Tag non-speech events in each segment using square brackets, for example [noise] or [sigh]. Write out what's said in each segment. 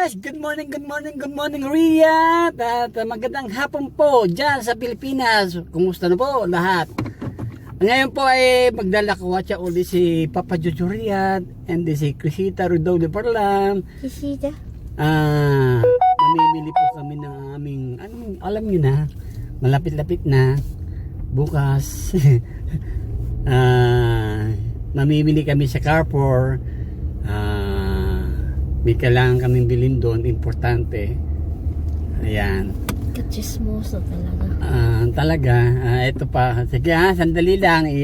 Yes! Good morning, good morning, good morning Riyadh! At uh, magandang hapon po dyan sa Pilipinas. Kumusta na po lahat? Ngayon po ay magdalakwatsa uli si Papa Jojo Riyadh and si Crisita Rudo de Parlam. Kisita. Ah, mamimili po kami ng aming, anong, alam nyo na, malapit-lapit na, bukas. [laughs] ah, mamimili kami sa Carrefour. Ah, may kailangan kaming bilhin doon, importante. Ayan. Kachismoso talaga. Ah, talaga, ah, ito pa. Sige ha, sandali lang, i,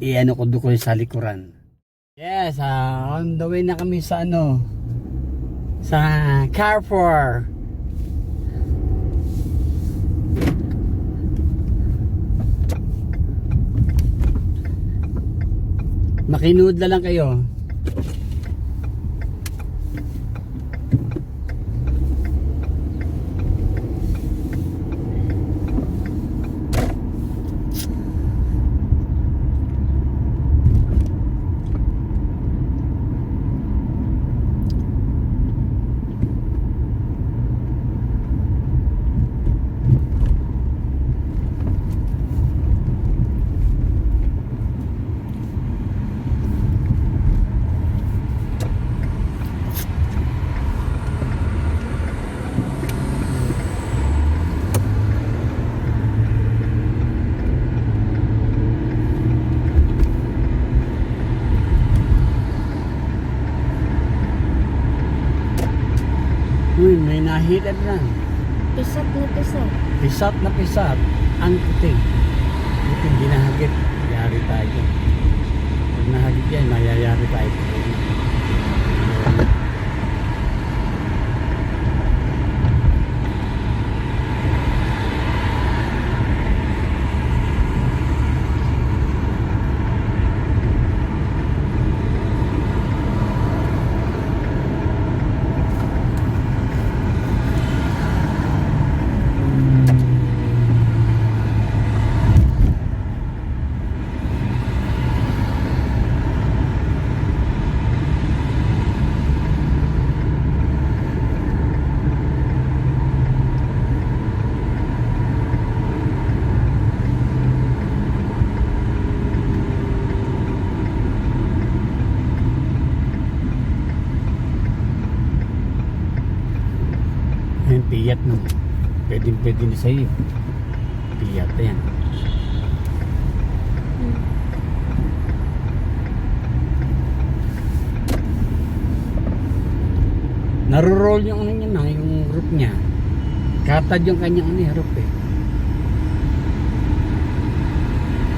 i ano ko doon sa likuran. Yes, ah, on the way na kami sa ano, sa Carrefour. Makinood na lang kayo. Nahilad na. Pisat na pisat. Pisat na pisat. Ang puting. Buti hindi nahagit. Yari tayo. Pag nahagit yan, mayayari tayo. Piyat no. Pwede, pwede na sa'yo. Piyat na yan. Naro-roll yung ano niya na, yung roof niya. Katad yung kanyang ano, eh, roof eh.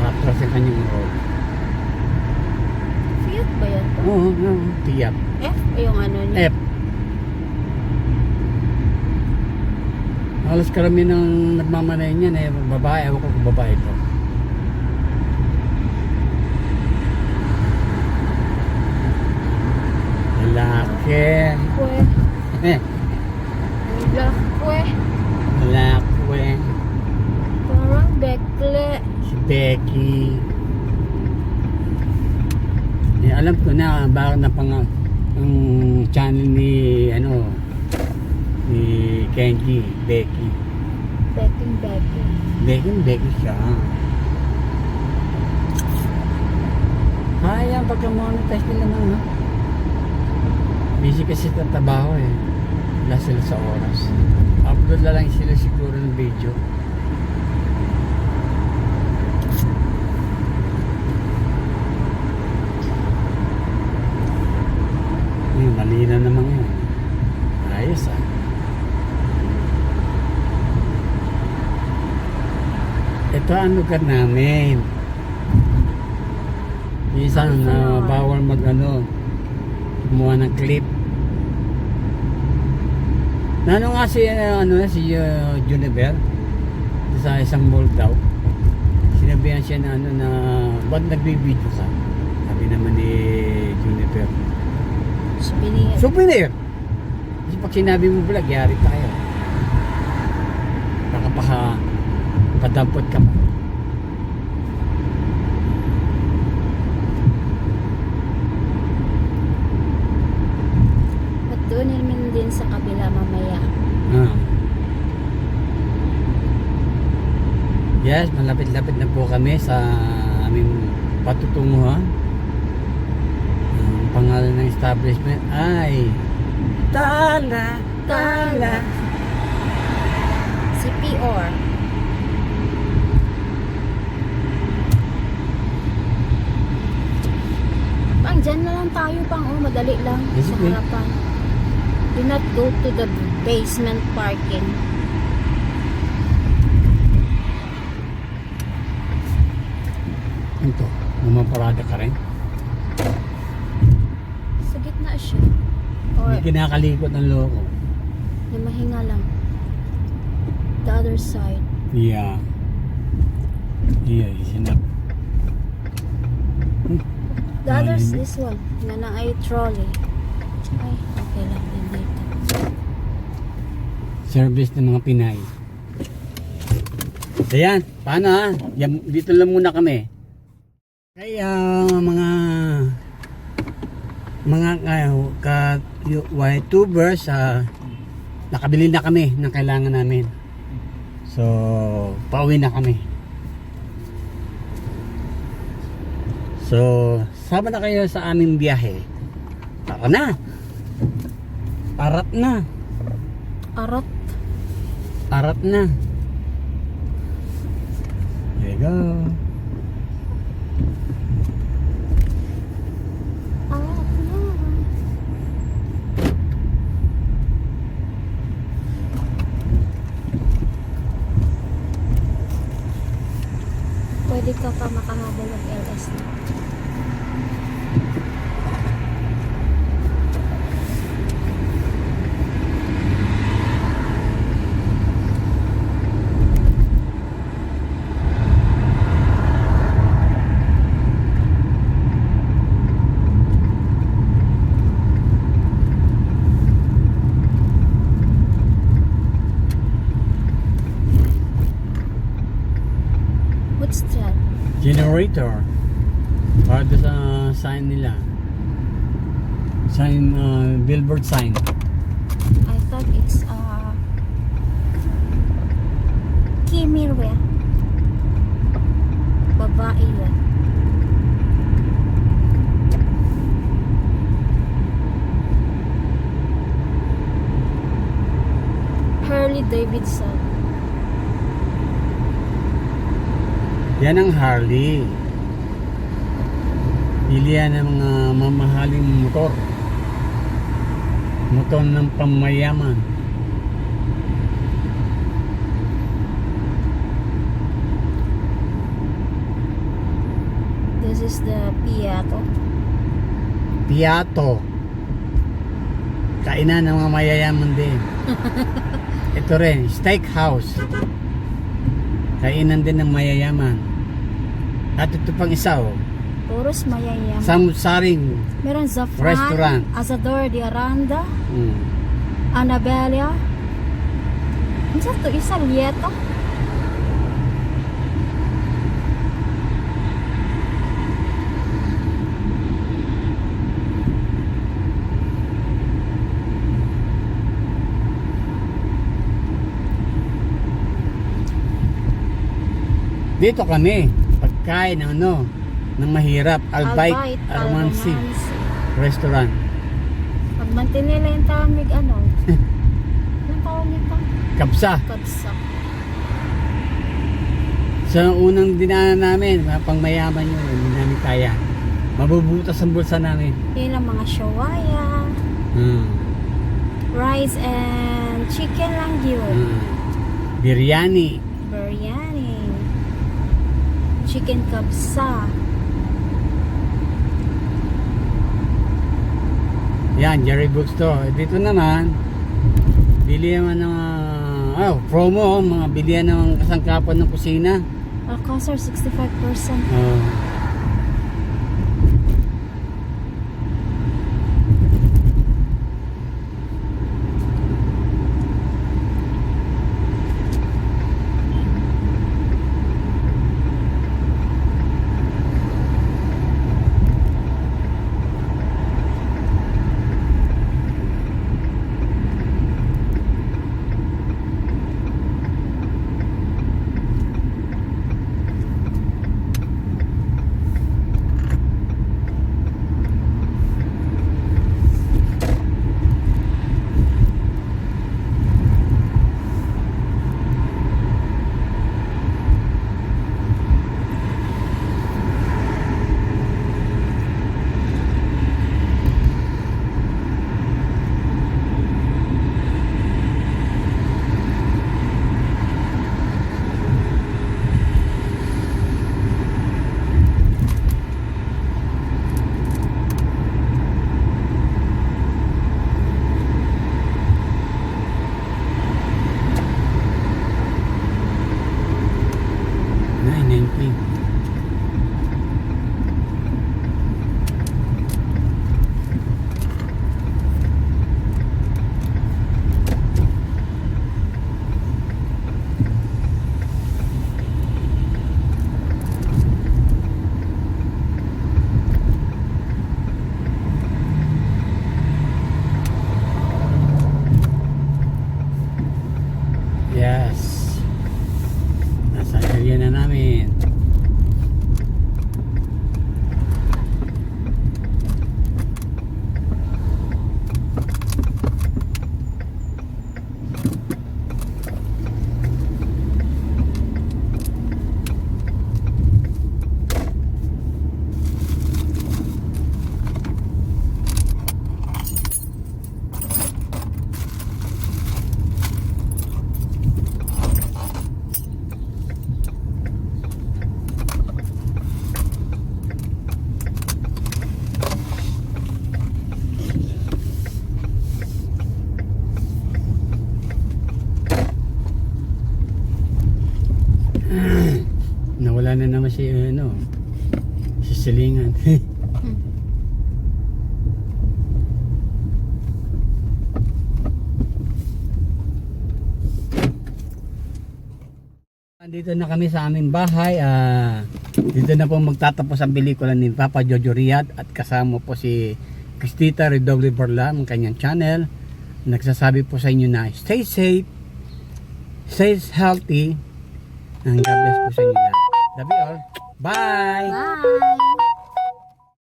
Atras yung kanyang roll. Fiat ba yan to? Oo, oo, piyat. F yung ano niya? F. Halos karami ng nagmamanay niyan eh, babae, ewan ko kung babae to. Lalaki. Pwe. Eh, Lakwe. lalaki. Parang bekle. Si Becky. Eh, alam ko na bakit na pang ang channel ni ano ni Kenji, Becky. Beking beking. Becky, Becky siya. Kaya pagka-monetize nila naman, ha? Busy kasi sa trabaho eh. Wala sila sa oras. Upload na lang sila siguro ng video. Ay, mali na naman yun. Ayos ah. Ito ang lugar namin. Minsan na naman? bawal mag ano, kumuha ng clip. Nano nga si uh, ano si uh, Juniper sa isang mall daw. Sinabihan siya na ano na ba't nagbibideo ka? Sabi naman ni Juniper. Souvenir. Souvenir! Kasi pag sinabi mo vlog, yari tayo. Baka padampot ka pa. Ba't Doon naman din sa kabila mamaya. Ah. Yes, malapit-lapit na po kami sa aming patutunguhan. Ang pangalan ng establishment ay Tala, Tala. Si Pang dyan na lang tayo pang oh, madali lang Yes, sa harapan. Do not go to the basement parking. Ito, bumaparada ka rin. Sa gitna siya. Or May kinakalikot ng loko. may mahinga lang. The other side. Yeah. Yeah, isinap. The other is this one. Nga na ay trolley. Ay, okay lang din dito. Service ng mga Pinay. Ayan, paano ha? Yan, dito lang muna kami. Kaya mga mga uh, ka YouTubers ah, nakabili na kami ng kailangan namin. So, pauwi na kami. So, sama na kayo sa aming biyahe. Tara na. Arat na. Arot. Arat na. There you go. Pwede ka pa makahabol ng LS na. What's that? Generator. Para sa sign nila. Sign, uh, billboard sign. I thought it's uh Kimirwe. Babae yan. Harley Davidson. Yan ang Harley. Yan ng mga mamahaling motor. Motor ng pamayaman. This is the Piato. Piato. Kainan ng mga mayayaman din. [laughs] Ito rin, steakhouse. Kainan din ng mayayaman. At ito pang isa oh, Puros mayayam. samsaring. Meron Zafran, Restaurant. Asador de Aranda, Mm. Annabella. Ano sa to? Isa Lieto? Dito kami, pagkain ng ano, ng mahirap, Albite, Albite, Almansi. Restaurant. Pag mantinila yung tamig, ano? [laughs] Anong tawag nito? Kapsa. Kabsa. Sa unang dinaanan namin, mga pangmayaman yun, hindi namin kaya. Mabubutas ang bulsa namin. Yun lang mga shawaya, Hmm. rice and chicken lang yun. Hmm. Biryani. Biryani. Chicken kabsa. Yan, Jerry Bookstore. Dito naman, bili naman ng uh, oh, promo, mga bilihan ng kasangkapan ng kusina. Alcazar 65%. Oh. Na naman si ano, si Silingan. [laughs] Andito na kami sa aming bahay. ah dito na po magtatapos ang pelikula ni Papa Jojo Riyad at kasama po si Cristita Redoble Borlam, ang kanyang channel. Nagsasabi po sa inyo na stay safe, stay healthy, and God bless po sa inyo you all. Bye! Bye!